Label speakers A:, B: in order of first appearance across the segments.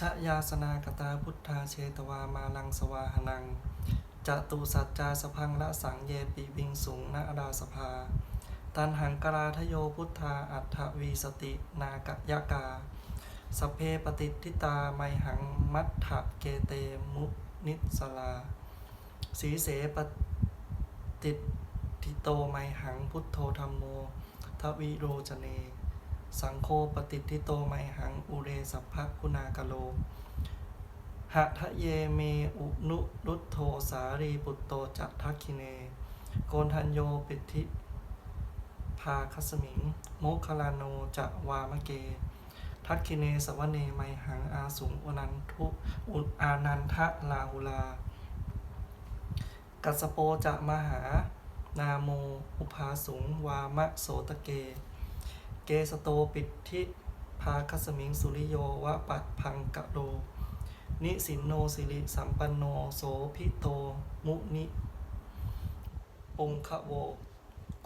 A: ชยาสนากตาพุทธาเชตวามาลังสวาหนังจตุสัจจาสพังละสังเยปิวิงสุงนาราสภา ตันหังกราทโยพุทธาอัฏฐวีสตินากะยกา สเพปฏิทิตาไมหังมัตถะเกเตมุนิสลา สีเสปฏิทิโตไมหังพุทโธธรรมโมทวิโรจเน สังโฆปฏิทิโตไมหังอุเรสัพพคุณากโลหะทะเยเมอุนุรุตโทสารีปุตโตจัตทักคิเน โกนทัญโยปิธิพาคัสมิง โมคลาโนจะวามะเก ทักคิเนสวเนไมหังอาสุงอนันทุอุอานันทะลาหุลา กัสสโปจะมหา นาโม อุภาสุง วามะโสตเก เกสโตปิทิภาคัสมิงสุริโยวะปัดพังกะโลนิสินโนสิริสัมปันโนโสพิโตมุนิปุงคะโว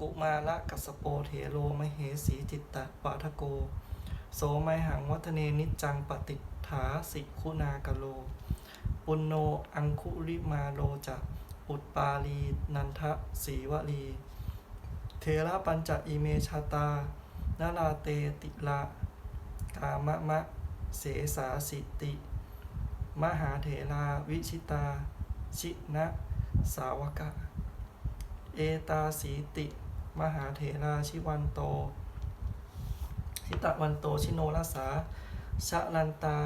A: กุมาละกัสโปเถโรมเหสีจิตตะปาทโก โสไมหังวัฒเนนิจังปฏิฐาสิคุณากะโล ปุณโนอังคุริมาโลจะอุตปาลีนันทะสีวลี เทระปัญจอิเมชาตา นาลาเตติละกามะมะ เสสาสิติ มหาเถราวิชิตา ชินะ สาวกะ เอตาสีติ มหาเถราชิวันโต ชิตะวันโตชิโนรสาชะลันตา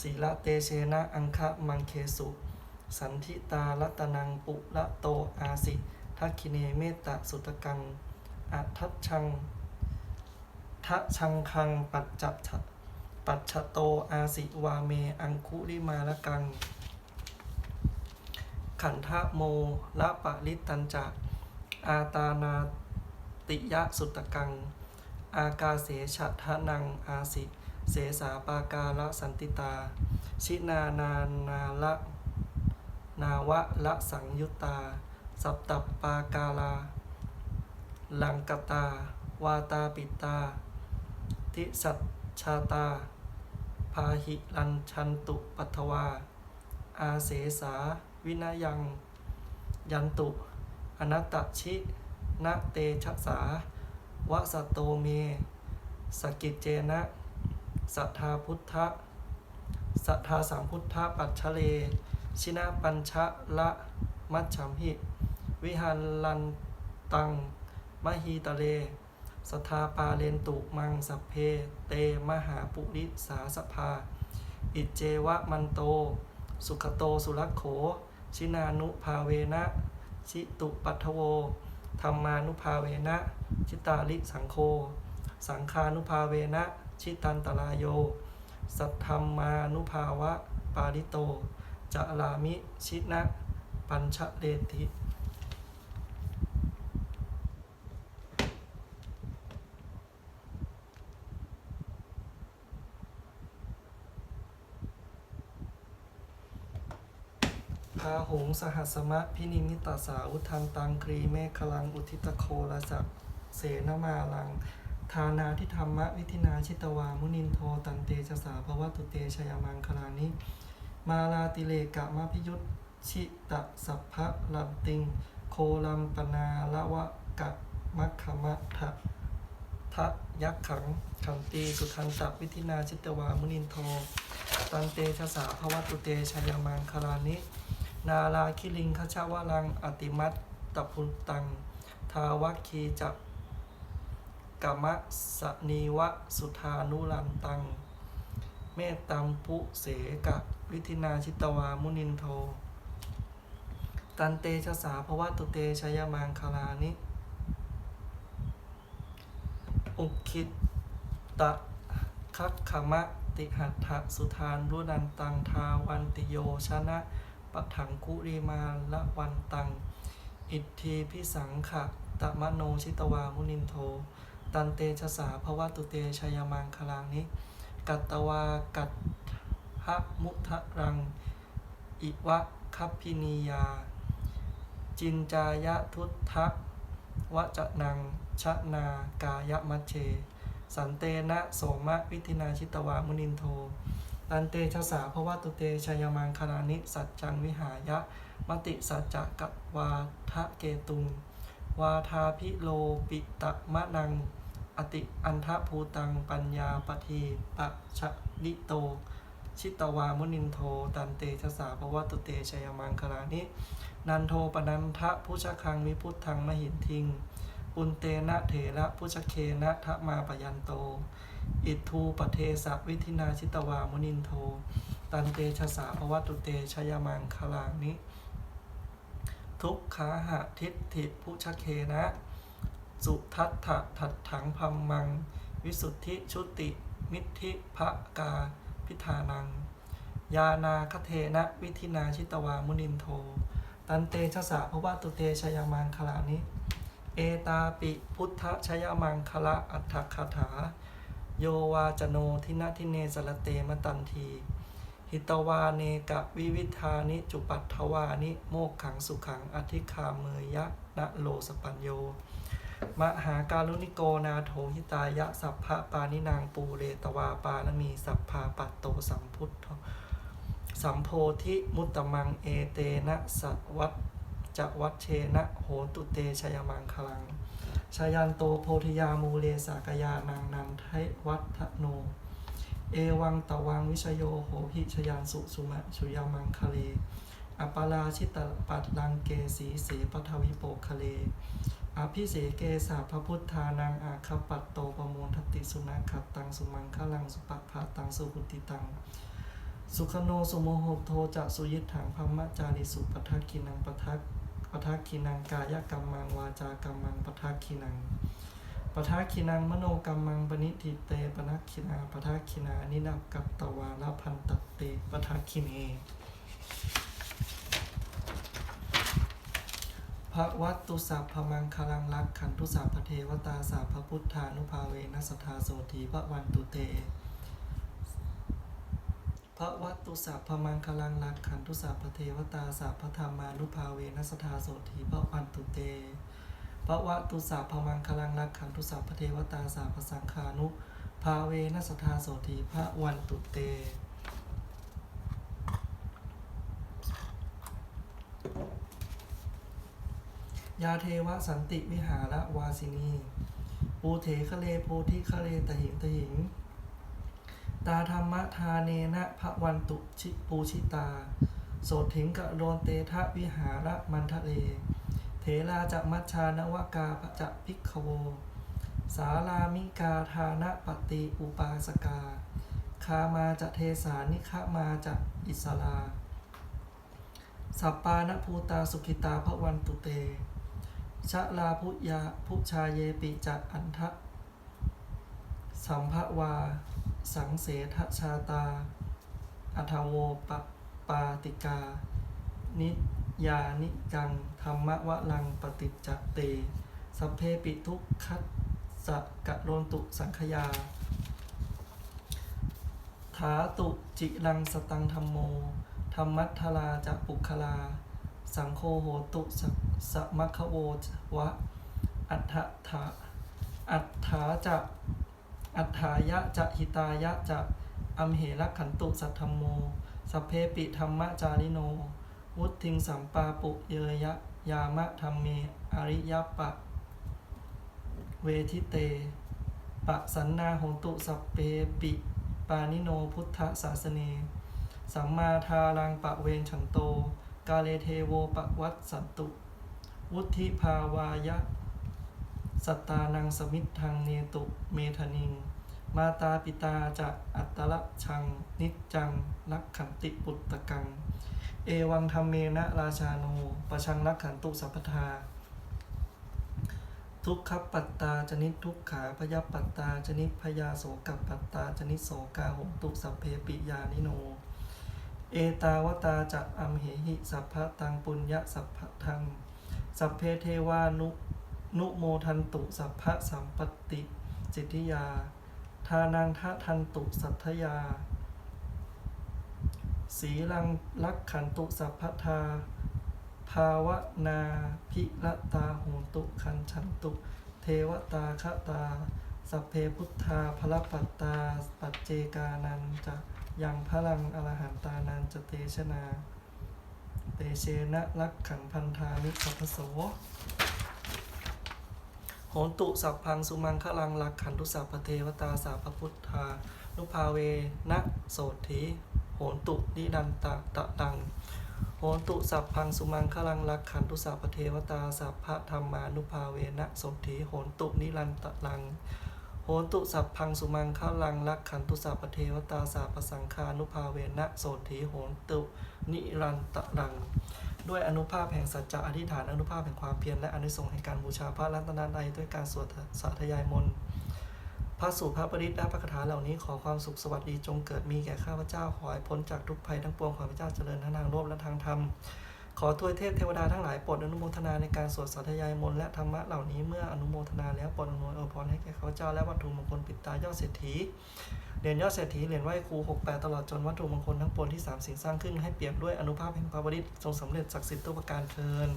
A: ศีละเตเชนะอังคะมังเคสุ สันทิตารัตนังปุระโตอาสิทักคิเนเมตตะสุตกังอัทัชชัง ทะชังคัง ปัจจัชะปัจฉโตอาสิวาเม อังคุริมาละกัง ขันทะโมละปะลิตันจะอาตานาติยะสุตกัง อากาเสฉะทะนังอาสิ เสสาปากาละสันติตา ชินานานาละนาวะละสังยุตตา สัปตปปากาลา ลังกตา วาตาปิตา ทิสัจชาตา พาหิลันชันตุปัทวา อาเสสาวินายัง ยันตุ อนัตตชินะเตชะสาวะสโตเม สกิจเจนะสัทธาพุทธะสัทธาสัมพุทธะปัจฉเล ชินาปัญชะละมัจฉัมหิ วิหารลันตังมหีตะเล สทาปาเลนตุมังสเพ เตมหาปุริสาสภา อิจเจวะมันโต สุขโตสุรักโข ชินานุภาเวนะชิตุปัทโวธรรมานุภาเวนะ ชิตาลิสังโฆสังคานุภาเวนะ ชิตันตรายโย สัทธรรมานุภาวะ ปาริโตจะลามิ ชินะ ปัญชเลติาหงสหัสมะพินิมิตาสาอุทันตังครีเมฆลังอุทิตโคละจักเสนมาลัง ทานาทิธรรมะวิธินาชิตวามุนินโทตันเตชะสาภวตุเตชยมังคลานิมาลาติเลกะมะพิยุตชิตะสัพพะลันติง โคลัมปนาละวะกะมัคขมะทะทะยักขังขันตีสุทันตวิธินาชิตวามุนินโทตันเตชะสาภวตุเตชยมังคลานิ นาลาคิลิงคชาวลัง อติมัตตพุนตัง ทาวัคคีจักกมะสนีวะสุธานุลันตัง เมตตัมปุเสกะวิธินาชิตวามุนินโท ตันเตชะสาภวตุเตชยมังคลานิอุคิตตะคักขมะติหัตถสุธานรุนันตังทาวันติโยชนะ ปัถังคุริมาละวันตัง อิทธีพิสังขะตะมะโนชิตวามุนินโท ตันเตชะสาภวตุเตชยมังคลานิ กัตตวากัตหะมุทะรัง อิวะคัพพินียา จินจายะทุตทะวะจะนังชะนากายมัชเช สันเตนะโสมะวิธินาชิตวามุนินโท ตันเตชะสาภวตุเตชยมังคลานิสัจจังวิหายะ มติสัจจะกัวาทะเกตุง วาทาพิโลปิตะมะนัง อติอันทะภูตังปัญญาปทีปะชะลิโต ชิตวามุนินโท ตันเตชะสาภวตุเตชยมังคลานิ นันโทปนันทะพุชคังวิพุทธังมหินทิง ปุนเตนะเถระพุชเคนะทะมาปยันโต อิทูปเทสะวิธินาชิตวามุนินโท ตันเตชะสาภวตุเตชยมังคลานิทุกขาหะทิฏฐิพุชเคนะ สุทัตถะถัดถังพัมมัง วิสุทธิชุติ มิทธิภะกาพิธานัง ยานาคเทนะวิธินาชิตวามุนินโท ตันเตชะสะภวตุเตชยมังคลานิเอตาปิพุทธชยมังคละอัฏฐคาถา โยวาจโนทินาทิเนสรเตมตันที หิตวาเนกะวิวิธานิจุปัตถวานิโมกขังสุขังอธิคาเมยะนะโลสปัญโย มหาการุณิโกนาโถหิตายะสัพพะปานินางปูเรตวาปานมีสัพพาปัตโตสัมพุทธสัมโพธิมุตตมังเอเตนะสวัตจะวัตเชนะโหตุเตชยมังคลัง ชายันโตโพธิยามูเลสากยานางนันไทวัฒโน เอวังตวังวิชโยโหหิชยานสุสุมะชุยามังคะเลอปาราชิตปัตลังเกสีเสปทวิโปคะเลอภิเสเกสาพระพุทธานังอาคปัตโตประโมทติสุนัขขัตตังสุมังคลังสุปภาตังสุหุติตัง สุขโนสุโมโหโทจะสุยิถังพัมมจาริสุปทักขินังปทัก ปทักขินังกายกรรมังวาจากรรมังปทักขินังปทักขินังมโนกรรมังปณิทิเตปนักขินาปทักขินานินับกัตตวาลพันตเตปทักขิเนพระวัตตุสัพพมังคลังรักขันตุสัพพเทวตาสัพพพุทธานุภาเวนัสทธาโสธีพระวันตุเต พระวัตุสัพพมังคลังรักขันตุสัพพเทวตาสัพพธรรมานุภาเวนัสธาโสธีพระวันตุเตพระวัตุสัพพมังคลังรักขันตุสัพพเทวตาสัพพสังฆานุภาเวนัสธาโสธีพระวันตุเตยาเทวสันติวิหารวาสินี ปูเถคะเลโพธิคะเลตหิงตหิง ตาธรรมทาเนนะพระวันตุชิปูชิตา โสถิงกะโรนเตทะวิหาระมันทะเล เถราจะมัชชานวกาปะจะพิกขโว สาลามิกาทานะปฏิอุปาสกา คามาจะเทสานิฆมาจะอิสลาสัปปานภูตาสุขิตาพระวันตุเต ชะลาพุยาพุชาเยปิจักอันทะ สัมภวา สังเสทชาตา อัทโวปปาติกา นิยานิจัง ธรรมวะลังปฏิจจเต สัพเพปิทุกขัสสะกะโรนตุสังขยา ถาตุจิรังสตังธรรมโม ธรรมัทธลาจะปุคลา สังโฆโหตุสสมัคคะโววะ อัฏฐถาอัฏฐาจะ อัฏฐายะจะหิตายะจะอัมเหระขันตุสัทธมโมสัพเพปิธรรมจาริโน วุทิงสัมปาปุเยยะ ยามะธรรมเม อริยปะ เวทิเต ปะสันนาหนตุสัพเพปิ ปานิโนพุทธศาสเน สัมมาทารังปะเวนฉันโต กาเลเทโวปะวัตสันตุ วุธิภาวายะ สัตตานังสมิทธังเนตุเมธนิง มาตาปิตาจะอัตละชัง นิจจังนักขันติปุตตะกัง เอวังธรรมเมนะราชาโนปชังนักขันตุสัพพทา ทุกขปัตตาจนิทุกขาพยปัตตาจนิพยาโสกับปัตตาจนิโสกาหงตุสัพเพปิยานิโน เอตาวตาจะอัมเหหิสัพพะตังปุญญสัพพะทังสัพเพเทวานุนุโมทันตุสัพพะสัมปติจิตติยา ทานังทะทันตุสัทธยา สีลังลักขันตุสัพพทา ภาวนาพิละตาโหตุคันฉันตุ เทวตาคตา สัพเพพุทธาพระปัตตา ปัจเจกานันจะยังพลังอรหันตานันจะเตชนา เตเชนะลักขังพันธานิสัพโส โหนตุสัพพังสุมังคลังลักขันตุสัพเทวตาสาพพุทธานุภาเวนะโสถีโหนตุนิดันตะตะตังโหนตุสัพพังสุมังคลังลักขันตุสัพเทวตาสัพพะธรรมานุภาเวนะโสถีโหนตุนิรันตะลังโหนตุสัพพังสุมังคลังลักขันตุสัพเทวตาสัพสังฆานุภาเวนะโสถีโหนตุนิรันตะลัง ด้วยอนุภาพแห่งสัจจะอธิษฐานอนุภาพแห่งความเพียรและอนุสงส์แห่งการบูชาพระรัตนตรัยด้วยการสวดสาธยายมนต์พระสูตรพระปริตและพระคาถาเหล่านี้ขอความสุขสวัสดีจงเกิดมีแก่ข้าพเจ้าขอให้พ้นจากทุกภัยทั้งปวงขอพระเจ้าเจริญทั้งทางโลกและทางธรรม ขอทวยเทพเทวดาทั้งหลายโปรดอนุโมทนาในการสวดสาธยายมนต์และธรรมะเหล่านี้เมื่ออนุโมทนาแล้วโปรดอนุโมทนาอพรให้แก่ข้าเจ้าและวัตถุมงคลปิดตายอดเศรษฐีเหรียญยอดเศรษฐีเหรียญไหว้ครู68ตลอดจนวัตถุมงคลทั้งปวงที่สามสิ่งสร้างขึ้นให้เปรียบด้วยอนุภาพแห่งพระบริตทรงสำเร็จศักดิ์สิทธิ์ตัวประการเทิน